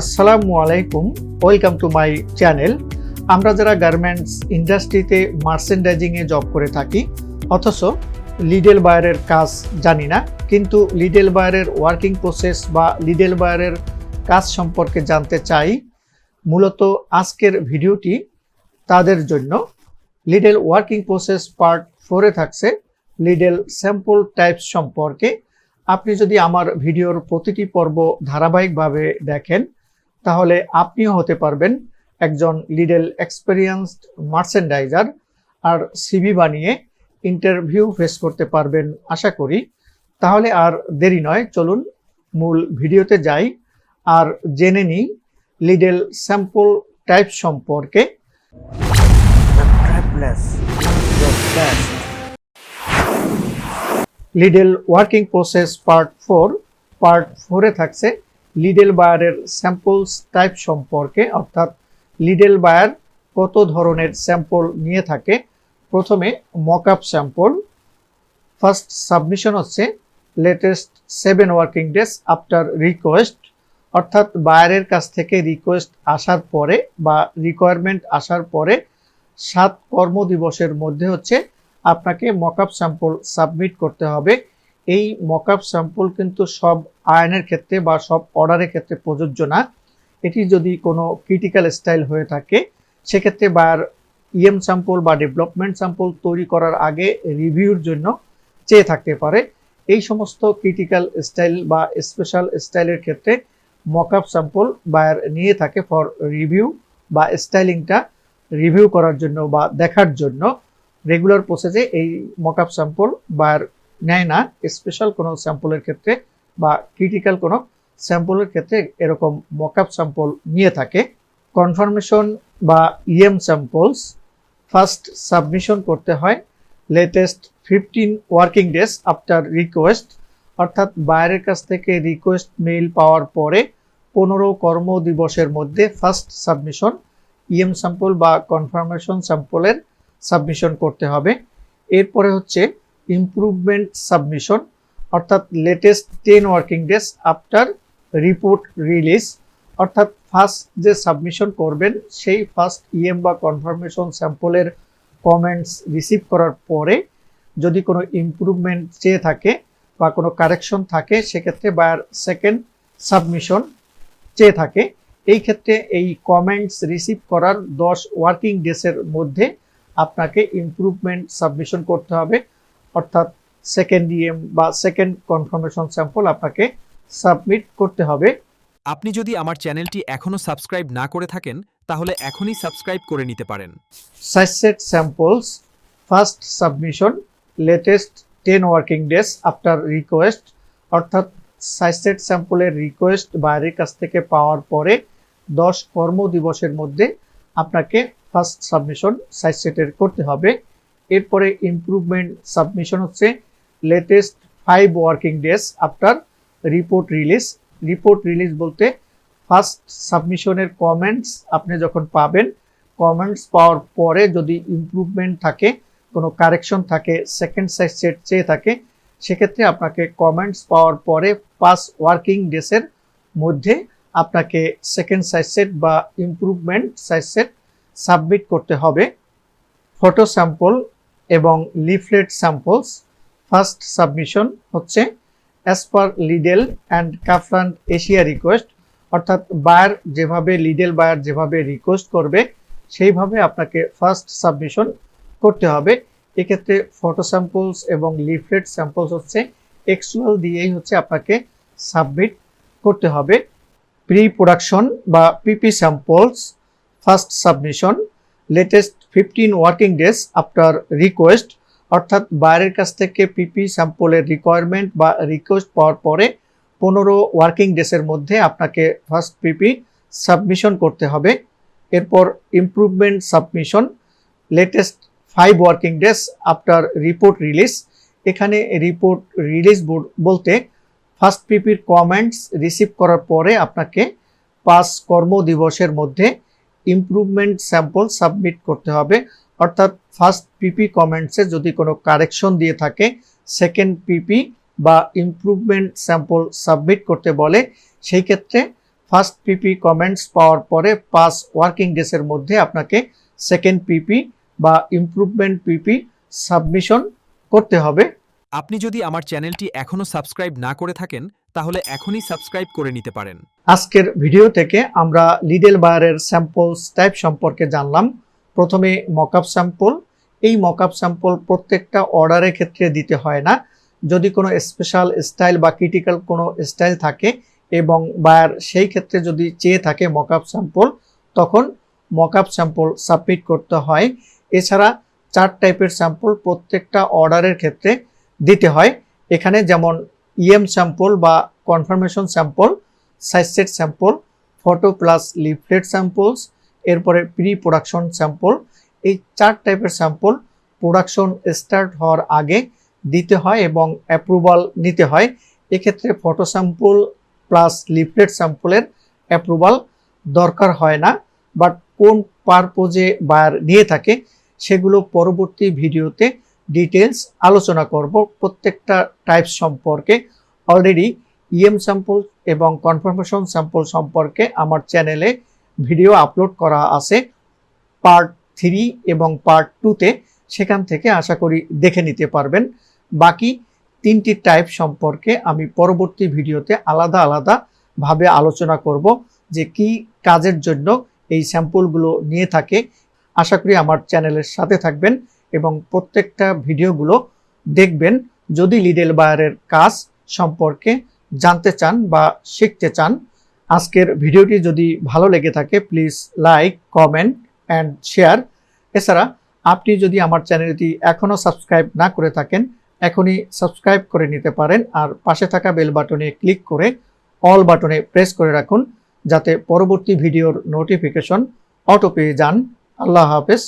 আসসালামু আলাইকুম, welcome to my channel. আমরা যারা গার্মেন্টস ইন্ডাস্ট্রিতে মার্চেন্ডাইজিংয়ে জব করে থাকি, অথচ লিডেল বায়ারের কাজ জানি না, কিন্তু লিডেল বায়ারের ওয়ার্কিং প্রসেস বা লিডেল বায়ারের কাজ সম্পর্কে জানতে চাই, মূলত আজকের ভিডিওটি তাদের জন্য। লিডেল ওয়ার্কিং প্রসেস পার্ট ফোরে থাকছে লিডেল স্যাম্পল টাইপস সম্পর্কে। আপনি যদি আমার ভিডিওর প্রতিটি পর্ব ধারাবাহিকভাবে দেখেন তাহলে আপনিও হতে পারবেন একজন লিডেল এক্সপেরিয়েন্সড মার্চেন্ডাইজার আর সিভি বানিয়ে ইন্টারভিউ ফেস করতে পারবেন আশা করি। তাহলে আর দেরি নয় চলুন মূল ভিডিওতে যাই। আর জেনে নিই লিডেল স্যাম্পল টাইপ সম্পর্কে. Lidl working process part four part ফোরে থাকছে। লিডেল বায়ারের স্যাম্পলস টাইপ সম্পর্কে, অর্থাৎ লিডেল বায়ার কত ধরনের স্যাম্পল নিয়ে থাকে? প্রথমে mock up sample first submission হচ্ছে latest seven working days after request অর্থাৎ বায়ারের কাছ থেকে রিকোয়েস্ট আসার পরে বা রিকোয়ারমেন্ট আসার পরে সাত কর্মদিবসের মধ্যে হচ্ছে আপনাকে মকআপ স্যাম্পল সাবমিট করতে হবে। এই মকআপ স্যাম্পল কিন্তু সব আয়নের ক্ষেত্রে বা সব অর্ডারের ক্ষেত্রে প্রযোজ্য না। এটি যদি কোনো ক্রিটিক্যাল স্টাইল হয়ে থাকে, সেক্ষেত্রে বার ইএম স্যাম্পল বা ডেভেলপমেন্ট স্যাম্পল তৈরি করার আগে রিভিউর জন্য চেয়ে থাকতে পারে। এই সমস্ত ক্রিটিক্যাল স্টাইল বা স্পেশাল স্টাইলের ক্ষেত্রে মকআপ স্যাম্পল বায়ার নিয়ে থাকে ফর রিভিউ বা স্টাইলিংটা রিভিউ করার জন্য বা দেখার জন্য। রেগুলার প্রসেসে এই মকআপ স্যাম্পল বায়ার নেয় না স্পেশাল কোনো স্যাম্পলের ক্ষেত্রে বা ক্রিটিক্যাল কোনো স্যাম্পলের ক্ষেত্রে এরকম মকআপ স্যাম্পল নিয়ে থাকে। কনফার্মেশন বা ইএম স্যাম্পলস ফার্স্ট সাবমিশন করতে হয় latest fifteen working days after request অর্থাৎ বাইরের কাছ থেকে রিকোয়েস্ট মেইল পাওয়ার পরে পনেরো কর্মদিবসের মধ্যে ফার্স্ট সাবমিশন ইএম স্যাম্পল বা কনফার্মেশন স্যাম্পলের সাবমিশন করতে হবে। এরপরে হচ্ছে ইমপ্রুভমেন্ট সাবমিশন অর্থাৎ latest ten working days after report release অর্থাৎ ফার্স্ট যে সাবমিশন করবেন, সেই ফার্স্ট ইএম বা কনফার্মেশন স্যাম্পলের কমেন্টস রিসিভ করার পরে যদি কোনো ইমপ্রুভমেন্ট চেয়ে থাকে বা কোনো কারেকশন থাকে, সেক্ষেত্রে বায়ার সেকেন্ড সাবমিশন চেয়ে থাকে। এই ক্ষেত্রে এই কমেন্টস রিসিভ করার দশ ওয়ার্কিং ডেসের মধ্যে আপনাকে ইমপ্রুভমেন্ট সাবমিশন করতে হবে। অর্থাৎ সেকেন্ড ইএম বা সেকেন্ড কনফার্মেশন স্যাম্পল আপনাকে সাবমিট করতে হবে। আপনি যদি আমার চ্যানেলটি এখনও সাবস্ক্রাইব না করে থাকেন তাহলে এখনই সাবস্ক্রাইব করে নিতে পারেন। Size set samples first submission latest ten working days after request অর্থাৎ সাইসেট স্যাম্পলের রিকোয়েস্ট বাইরের কাছ থেকে পাওয়ার পরে দশ কর্মদিবসের মধ্যে আপনাকে ফার্স্ট সাবমিশন সাইসেটের করতে হবে। এরপরে ইমপ্রুভমেন্ট সাবমিশন হচ্ছে latest five working days after report release report release বলতে ফার্স্ট সাবমিশনের কমেন্টস আপনি যখন পাবেন কমেন্টস পাওয়ার পরে যদি ইমপ্রুভমেন্ট থাকে, কোনো কারেকশন থাকে সেকেন্ড সাইজ সেট চেয়ে থাকে, সেক্ষেত্রে আপনাকে কমেন্টস পাওয়ার পরে পাঁচ ওয়ার্কিং ডেসের মধ্যে আপনাকে সেকেন্ড সাইজ সেট বা ইমপ্রুভমেন্ট সাইজ সেট সাবমিট করতে হবে। ফটো স্যাম্পল এবং লিফলেট স্যাম্পলস ফার্স্ট সাবমিশন হচ্ছে as per Lidl and কাফরান্ড Asia request অর্থাৎ বায়ার যেভাবে লিডেল বায়ার যেভাবে রিকোয়েস্ট করবে, সেইভাবে আপনাকে ফার্স্ট সাবমিশন করতে হবে। এক্ষেত্রে ফটো স্যাম্পলস এবং লিফলেট স্যাম্পলস হচ্ছে এক্সুয়াল দিয়েই হচ্ছে আপনাকে সাবমিট করতে হবে। প্রি প্রোডাকশন বা PP samples first submission latest fifteen working days after request অর্থাৎ বাইরের কাছ থেকে পিপি স্যাম্পলের রিকোয়ারমেন্ট বা রিকোয়েস্ট পাওয়ার পরে পনেরো ওয়ার্কিং ডেসের মধ্যে আপনাকে ফার্স্ট পিপি সাবমিশন করতে হবে। এরপর improvement submission latest five working days after report release এখানে রিপোর্ট রিলিজ বলতে ফার্স্ট পিপির কমেন্টস রিসিভ করার পরে আপনাকে পাঁচ কর্মদিবসের মধ্যে ইমপ্রুভমেন্ট স্যাম্পল সাবমিট করতে হবে। অর্থাৎ ফার্স্ট পিপি কমেন্টসে যদি কোনো কারেকশন দিয়ে থাকে সেকেন্ড পিপি বা ইমপ্রুভমেন্ট স্যাম্পল সাবমিট করতে বলে, সেই ক্ষেত্রে ফার্স্ট পিপি কমেন্টস পাওয়ার পরে পাঁচ ওয়ার্কিং ডেসের মধ্যে আপনাকে সেকেন্ড পিপি বা ইমপ্রুভমেন্ট পিপি সাবমিশন করতে হবে। আপনি যদি আমার চ্যানেলটি এখনও সাবস্ক্রাইব না করে থাকেন, তাহলে এখনই সাবস্ক্রাইব করে নিতে পারেন। আজকের ভিডিও থেকে আমরা লিডেল বায়ারের স্যাম্পলস টাইপ সম্পর্কে জানলাম। প্রথমে মকআপ স্যাম্পল এই মকআপ স্যাম্পল প্রত্যেকটা অর্ডারের ক্ষেত্রে দিতে হয় না। যদি কোনো স্পেশাল স্টাইল বা ক্রিটিক্যাল কোনো স্টাইল থাকে এবং বায়ার সেই ক্ষেত্রে যদি চেয়ে থাকে মকআপ স্যাম্পল তখন মকআপ স্যাম্পল সাবমিট করতে হয়। এছাড়া চার টাইপের স্যাম্পল প্রত্যেকটা অর্ডারের ক্ষেত্রে দিতে হয়। এখানে যেমন ইএম স্যাম্পল বা confirmation sample size set sample photo plus leaflet samples এরপরে প্রি প্রোডাকশন স্যাম্পল এই চার টাইপের স্যাম্পল প্রোডাকশন স্টার্ট হওয়ার আগে দিতে হয় এবং অ্যাপ্রুভাল নিতে হয়। এক্ষেত্রে ফটো স্যাম্পল প্লাস লিফলেট স্যাম্পলের অ্যাপ্রুভাল দরকার হয় না বাট কোন পারপোজে বায়ার নিয়ে থাকে সেগুলো পরবর্তী ভিডিওতে ডিটেলস আলোচনা করব। প্রত্যেকটা টাইপ সম্পর্কে। অলরেডি ইএম স্যাম্পল এবং কনফার্মেশন স্যাম্পল সম্পর্কে আমার চ্যানেলে ভিডিও আপলোড করা আছে। পার্ট থ্রি এবং পার্ট টুতে সেখান থেকে আশা করি দেখে নিতে পারবেন। বাকি তিনটি টাইপ সম্পর্কে আমি পরবর্তী ভিডিওতে আলাদা আলাদা ভাবে আলোচনা করব যে কি কাজের জন্য এই স্যাম্পলগুলো নিয়ে থাকে। আশা করি আমার চ্যানেলের সাথে থাকবেন। এবং প্রত্যেকটা ভিডিওগুলো দেখবেন যদি লিডেল বায়ারের কাজ সম্পর্কে জানতে চান বা শিখতে চান। আজকের ভিডিওটি যদি ভালো লেগে থাকে please like comment and share এছাড়া আপনি যদি আমার চ্যানেলটি এখনও সাবস্ক্রাইব না করে থাকেন, এখনই সাবস্ক্রাইব করে নিতে পারেন আর পাশে থাকা বেল বাটনে ক্লিক করে অল বাটনে প্রেস করে রাখুন, যাতে পরবর্তী ভিডিওর নোটিফিকেশন অটো পেয়ে যান। আল্লাহ হাফেজ।